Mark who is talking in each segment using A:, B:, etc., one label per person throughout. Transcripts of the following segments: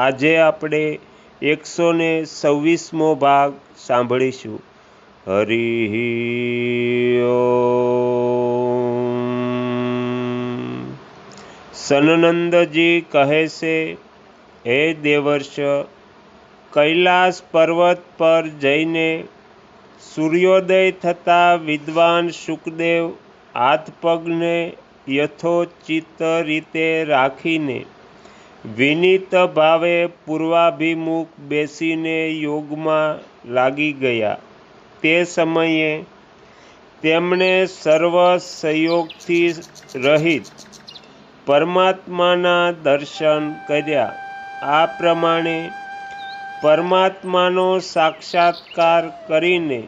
A: આજે આપણે એકસો ને છવ્વીસમો ભાગ સાંભળીશું. હરિ સનનંદજી કહે છે, હે દેવર્ષ, કૈલાસ પર્વત પર જઈને સૂર્યોદય થતાં વિદ્વાન સુખદેવ હાથ પગને યથોચિત રીતે રાખીને વિનીત ભાવે પૂર્વાભિમુખ બેસીને યોગમાં લાગી ગયા. તે સમયે તેમણે સર્વ સંયોગથી રહિત પરમાત્માના દર્શન કર્યા. આ પ્રમાણે પરમાત્માનો સાક્ષાત્કાર કરીને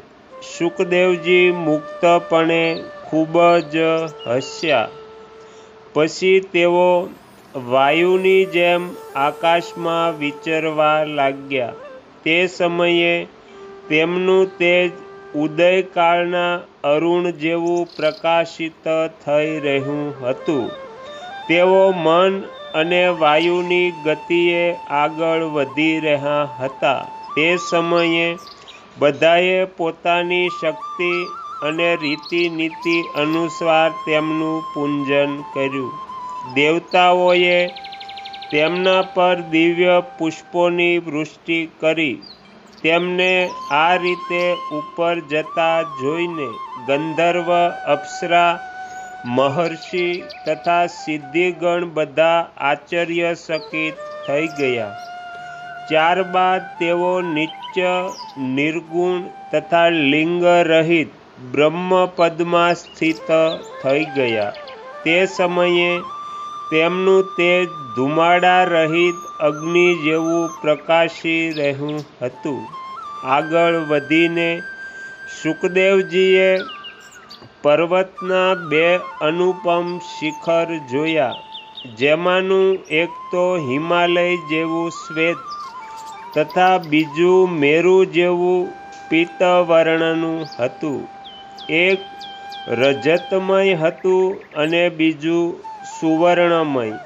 A: સુખદેવજી મુક્તપણે ખૂબ જ હસ્યા. પછી તેઓ વાયુની જેમ આકાશમાં વિચરવા લાગ્યા. તે સમયે તેમનું તેજ ઉદયકાળના અરુણ જેવું પ્રકાશિત થઈ રહ્યું હતું. તેઓ મન અને વાયુની ગતિએ આગળ વધી રહ્યા હતા. તે સમયે બધાએ પોતાની શક્તિ અને રીતિનીતિ અનુસાર તેમનું પૂંજન કર્યું. દેવતાઓએ તેમના પર દિવ્ય પુષ્પોની વૃષ્ટિ કરી. તેમને આ રીતે ઉપર જતા જોઈને ગંધર્વ, અપ્સરા, મહર્ષિ તથા સિદ્ધિગણ બધા આશ્ચર્યચકિત થઈ ગયા. ત્યારબાદ તેઓ નિત્ય, નિર્ગુણ તથા લિંગ રહિત બ્રહ્મપદમાં સ્થિત થઈ ગયા. તે સમયે તેમનું તેજ ધુમાડા રહિત અગ્નિ જેવું પ્રકાશી રહ્યું હતું. આગળ વધીને સુખદેવજીએ પર્વતના બે અનુપમ શિખર જોયા, જેમાંનું એક તો હિમાલય જેવું શ્વેત તથા બીજું મેરુ જેવું પિત્તવર્ણનું હતું. એક રજતમય હતું અને બીજું સુવર્ણમય.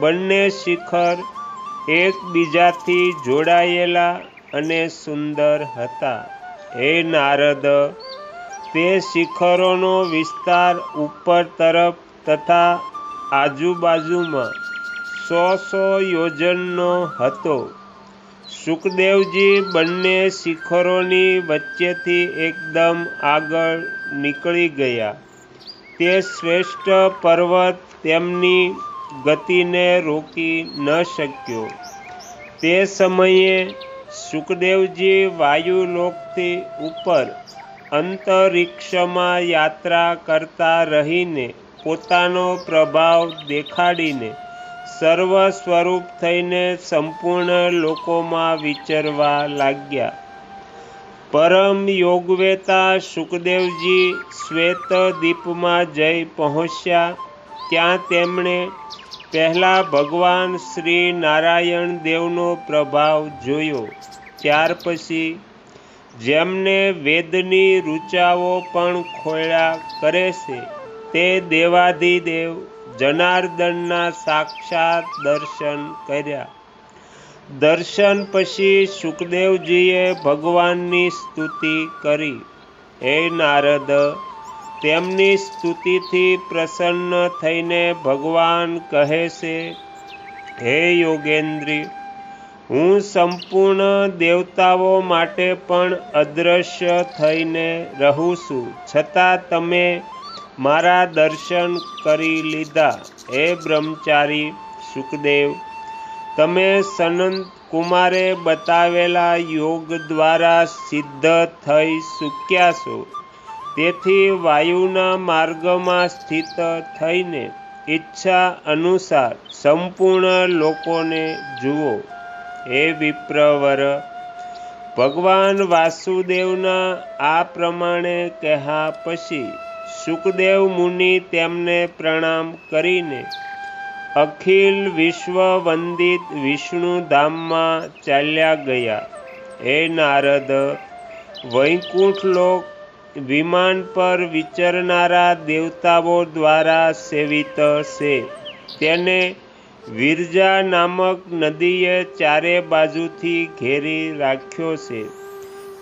A: બંને શિખર એકબીજાથી જોડાયેલા અને સુંદર હતા. હે નારદ, તે શિખરોનો વિસ્તાર ઉપર તરફ તથા આજુબાજુમાં સો સો યોજનનો હતો. સુખદેવજી બંને શિખરોની વચ્ચેથી એકદમ આગળ નીકળી ગયા. તે શ્રેષ્ઠ પર્વત તેમની ગતિને રોકી ન શક્યો. તે સમયે સુખદેવજી વાયુલોકથી ઉપર અંતરિક્ષમાં યાત્રા કરતા રહીને પોતાનો પ્રભાવ દેખાડીને સર્વ સ્વરૂપ થઈને સંપૂર્ણ લોકોમાં વિચરવા લાગ્યા. પરમ યોગવેતા સુખદેવજી શ્વેત દીપમાં જઈ પહોંચ્યા. ત્યાં તેમણે પહેલાં ભગવાન શ્રી નારાયણ દેવનો પ્રભાવ જોયો. ત્યાર પછી જેમને વેદની ઋચાઓ પણ ખોળ્યા કરે છે, તે દેવાધિદેવ જનાર્દનના સાક્ષાત દર્શન કર્યા. દર્શન પછી સુખદેવજીએ ભગવાનની સ્તુતિ કરી. હે નારદ, તેમની સ્તુતિથી પ્રસન્ન થઈને ભગવાન કહે છે, હે યોગેન્દ્રી, હું સંપૂર્ણ દેવતાઓ માટે પણ અદૃશ્ય થઈને રહું છું. છતાં તમે મારા દર્શન કરી લીધા. હે બ્રહ્મચારી સુખદેવ તમે સનંત કુમારે બતાવેલા યોગ દ્વારા સિદ્ધ થઈ ચૂક્યા છો. તેથી વાયુના માર્ગમાં સ્થિત થઈને ઈચ્છા અનુસાર સંપૂર્ણ લોકોને જુઓ. હે વિપ્રવર, ભગવાન વાસુદેવના આ પ્રમાણે કહ્યા પછી સુખદેવ મુનિ તેમને પ્રણામ કરીને અખિલ વિશ્વ વંદિત વિષ્ણુ ધામમાં ચાલ્યા ગયા. હે નારદ, વૈકુંઠ લોક વિમાન પર વિચરનારા દેવતાઓ દ્વારા સેવિત છે. તેને વિરજા નામક નદીએ ચારે બાજુથી ઘેરી રાખ્યો છે.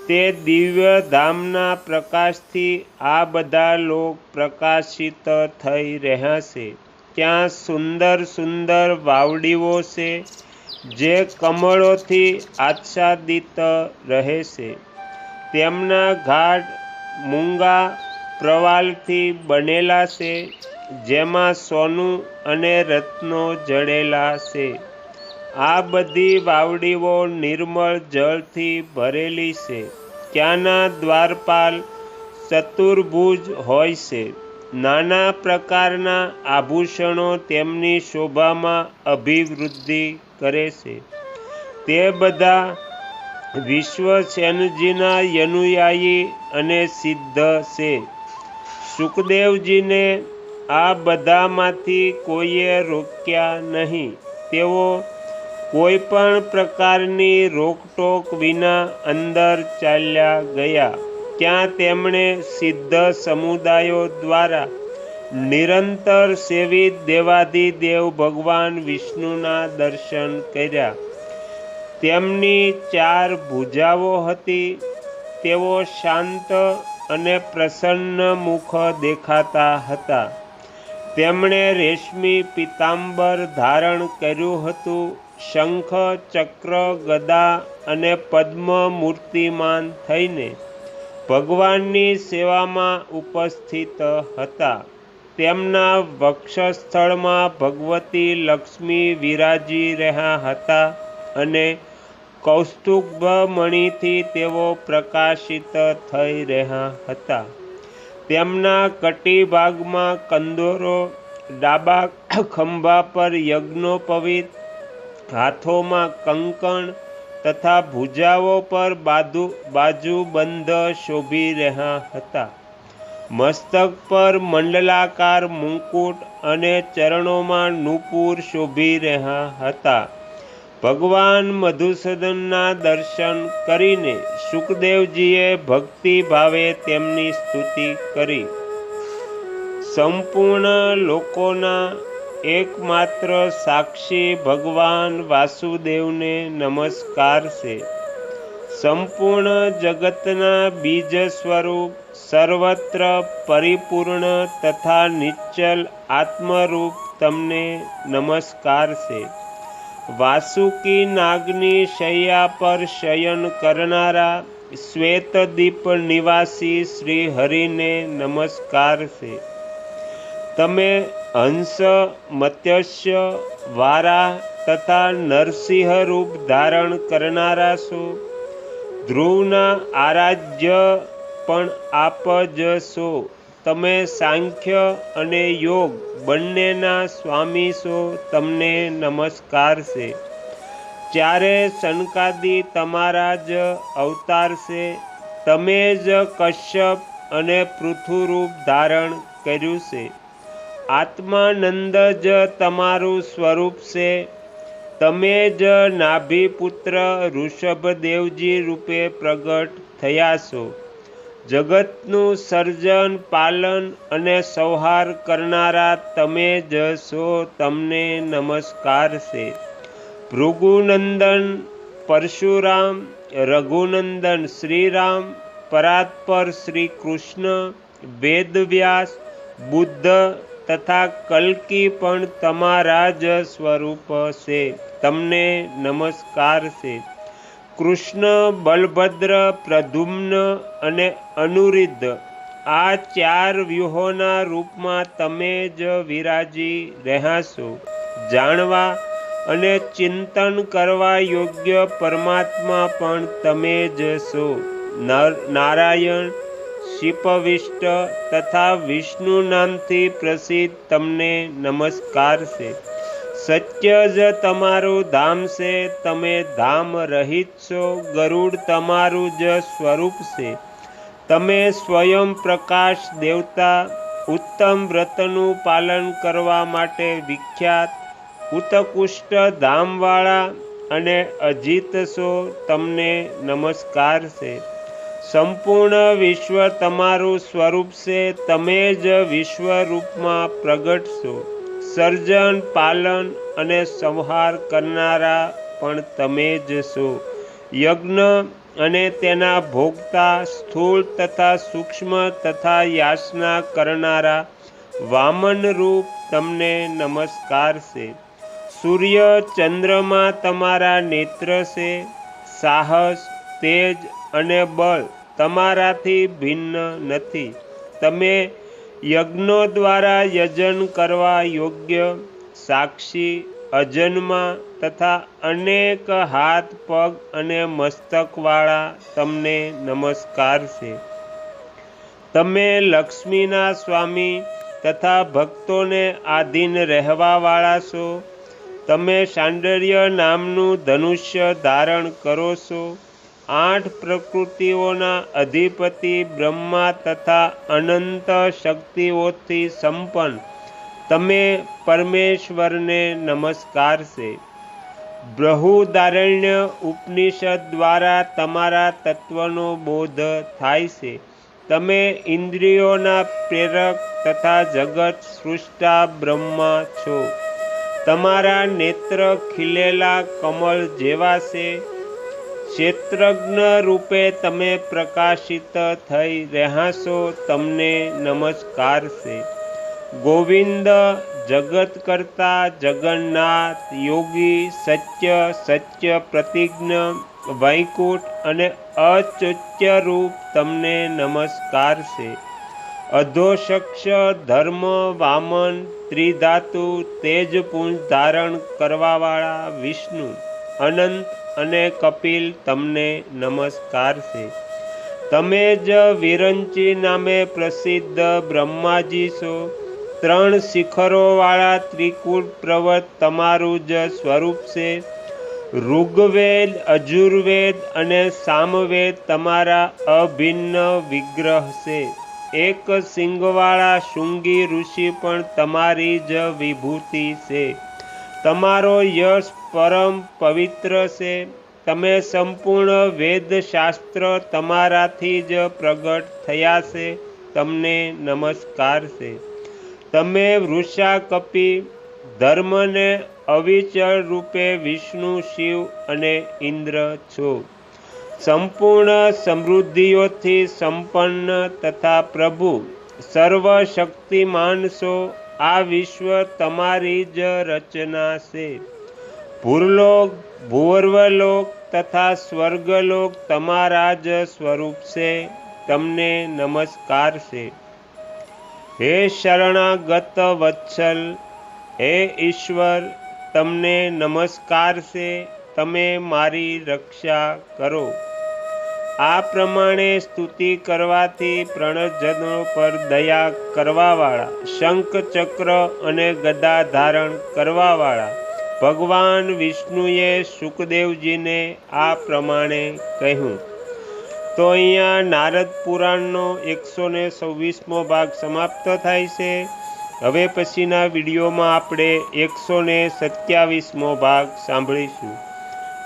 A: તે દિવ્ય ધામના પ્રકાશથી આ બધા લોક પ્રકાશિત થઈ રહ્યા છે. ત્યાં સુંદર સુંદર વાવડીઓ છે, જે કમળોથી આચ્છાદિત રહે છે. તેમના ઘાટ મૂંગા પ્રવાલથી બનેલા છે, જેમાં સોનું અને રત્નો જડેલા છે. આ બધી વાવડીઓ નિર્મળ જળથી ભરેલી છે. ત્યાંના દ્વારપાલ ચતુર્ભુજ હોય છે. નાના પ્રકારના આભૂષણો તેમની શોભામાં અભિવૃદ્ધિ કરે છે. તે બધા વિશ્વસેનજીના યનુયાયી અને સિદ્ધ છે. સુખદેવજીને આ બધામાંથી કોઈએ રોક્યા નહીં. તેઓ કોઈ પણ પ્રકારની રોકટોક વિના અંદર ચાલ્યા ગયા. ત્યાં તેમણે સિદ્ધ સમુદાયો દ્વારા નિરંતર સેવિત દેવાધિદેવ ભગવાન વિષ્ણુના દર્શન કર્યા. તેમની ચાર ભુજાઓ હતી. તેઓ શાંત અને પ્રસન્ન મુખ દેખાતા હતા. તેમણે રેશમી પિતાંબર ધારણ કર્યું હતું. શંખ, ચક્ર, ગદા અને પદ્મ મૂર્તિમાન થઈને ભગવાનની સેવામાં ઉપસ્થિત હતા. તેમના વક્ષસ્થળમાં ભગવતી લક્ષ્મી વિરાજી રહ્યા હતા અને કૌસ્તુભ મણિથી તેઓ પ્રકાશિત થઈ રહ્યા હતા. તેમના કટીભાગમાં કંદોરો, ડાબા ખંભા પર યજ્ઞોપવિત, હાથોમાં કંકણ તથા ભુજાઓ પર બાજુ બાજુબંધ શોભી રહ્યા હતા. મસ્તક પર મંડલાકાર મુકુટ અને ચરણોમાં નુપુર શોભી રહ્યા હતા. ભગવાન મધુસૂદનના દર્શન કરીને સુખદેવજીએ ભક્તિ ભાવે તેમની સ્તુતિ કરી. સંપૂર્ણ લોકોના એકમાત્ર સાક્ષી ભગવાન વાસુદેવને નમસ્કાર છે. સંપૂર્ણ જગતના બીજ સ્વરૂપ સર્વત્ર પરિપૂર્ણ તથા નિશ્ચલ આત્મરૂપ તમને નમસ્કાર છે. વાસુકી નાગની શૈયા પર શયન કરનારા શ્વેતદીપ નિવાસી શ્રી હરિને નમસ્કાર છે. તમે હંસ મત્સ્ય વારા તથા નરસિંહ રૂપ ધારણ કરનારા છો. ધ્રુવના આરાધ્ય પણ આપ જ છો. તમે સાંખ્ય અને યોગ બંનેના સ્વામી છો. તમને નમસ્કાર છે. ચારે શનકાદી તમારા જ અવતાર છે. તમે જ કશ્યપ અને પૃથુરૂપ ધારણ કર્યું છે. આત્માનંદ જ તમારું સ્વરૂપ છે. તમે જ નાભીપુત્ર ઋષભદેવજી રૂપે પ્રગટ થયા છો. જગતનું સર્જન, પાલન અને સંહાર કરનારા તમે જ છો તમને નમસ્કાર છે. ભૃગુનંદન, પરશુરામ, રઘુનંદન, શ્રીરામ, પરાત્પર શ્રી કૃષ્ણ, વેદવ્યાસ, બુદ્ધ તથા કલ્કી પણ તમારા જ સ્વરૂપ છે. તમને નમસ્કાર છે. કૃષ્ણ, બલભદ્ર, પ્રધુમ્ન અને અનુરિદ્ધ, આ ચાર વ્યૂહોના રૂપમાં તમે જ વિરાજી રહ્યા છો. જાણવા અને ચિંતન કરવા યોગ્ય પરમાત્મા પણ તમે જ છો. નારાયણ શિપવિષ્ટ તથા વિષ્ણુ નામથી પ્રસિદ્ધ તમને નમસ્કાર છે. સત્ય જ તમારું ધામ છે, તમે ધામ રહિત છો, ગરુડ તમારું જ સ્વરૂપ છે. તમે સ્વયં પ્રકાશ દેવતા, ઉત્તમ વ્રતનું પાલન કરવા માટે વિખ્યાત, ઉત્કૃષ્ટ ધામવાળા અને અજીત છો, તમને નમસ્કાર છે. સંપૂર્ણ વિશ્વ તમારું સ્વરૂપ છે, તમે જ વિશ્વ રૂપમાં પ્રગટ છો સર્જન, પાલન અને સંહાર કરનારા પણ તમે જ છો. યજ્ઞ અને તેના ભોગતા સ્થૂળ તથા સૂક્ષ્મ તથા યાચના કરનારા વામન રૂપ તમને નમસ્કાર છે. સૂર્ય ચંદ્રમાં તમારા નેત્ર છે. સાહસ, તેજ અને બળ તમારાથી ભિન્ન નથી. તમે યજ્ઞો દ્વારા યજન કરવા યોગ્ય સાક્ષી, અજન્મા તથા અનેક હાથ, પગ અને મસ્તકવાળા તમને નમસ્કાર છે. તમે લક્ષ્મીના સ્વામી તથા ભક્તોને આધીન રહેવાવાળા છો. તમે સાંડર્ય નામનું ધનુષ્ય ધારણ કરો છો. આઠ પ્રકૃતિઓના અધિપતિ બ્રહ્મા તથા અનંત શક્તિઓથી સંપન્ન. તમે પરમેશ્વરને નમસ્કાર છે બૃહુદારણ્ય ઉપનિષદ દ્વારા તમારા તત્વનો બોધ થાય છે. તમે ઇન્દ્રિયોના પ્રેરક તથા જગત સૃષ્ટા બ્રહ્મા છો. તમારા નેત્ર ખીલેલા કમળ જેવા છે. ક્ષેત્રજ્ઞ રૂપે તમે પ્રકાશિત થઈ રહ્યા છો તમને નમસ્કાર છે ગોવિંદ જગત કરતા જગન્નાથ યોગી સત્ય સત્ય પ્રતિજ્ઞ વૈકુંઠ અને અચુચ્ય રૂપ તમને નમસ્કાર છે અધોશક્ષ ધર્મ વામન ત્રિધાતુ તેજપુંજ ધારણ કરવાવાળા વિષ્ણુ અનંત અને કપિલ તમને નમસ્કાર છે. તમે જ વિરંચી નામે પ્રસિદ્ધ બ્રહ્માજી છો. ત્રણ શિખરોવાળા ત્રિકૂટ પ્રવત તમારું જ સ્વરૂપ છે. ઋગ્વેદ, અજુર્વેદ અને સામવેદ તમારા અભિન્ન વિગ્રહ છે. એક સિંગવાળા શૃંગી ઋષિ પણ તમારી જ વિભૂતિ છે. તમારો યશ પરમ પવિત્ર છે. તમે સંપૂર્ણ વેદશાસ્ત્ર તમારાથી જ પ્રગટ થયા છે. તમને નમસ્કાર છે. તમે વૃષા કપી ધર્મને અવિચળ રૂપે વિષ્ણુ, શિવ અને ઇન્દ્ર છો. સંપૂર્ણ સમૃદ્ધિઓથી સંપન્ન તથા પ્રભુ. સર્વશક્તિમાન છો આ વિશ્વ તમારી જ રચના છે. ભૂરલોક, ભૂવર્વલોક તથા સ્વર્ગલોક તમારા જ સ્વરૂપ છે. તમને નમસ્કાર છે. હે શરણાગત વત્સલ, હે ઈશ્વર, તમને નમસ્કાર છે. તમે મારી રક્ષા કરો. આ પ્રમાણે સ્તુતિ કરવાથી પ્રણજનો પર દયા કરવાવાળા શંખ ચક્ર અને ગદા ધારણ કરવાવાળા. ભગવાન વિષ્ણુએ સુખદેવજીને આ પ્રમાણે કહ્યું. તો અહીંયા નારદ પુરાણનો એકસો ને સવ્વીસમો ભાગ સમાપ્ત થાય છે. હવે પછીના વિડીયોમાં આપણે એકસો ને સત્યાવીસમો ભાગ સાંભળીશું.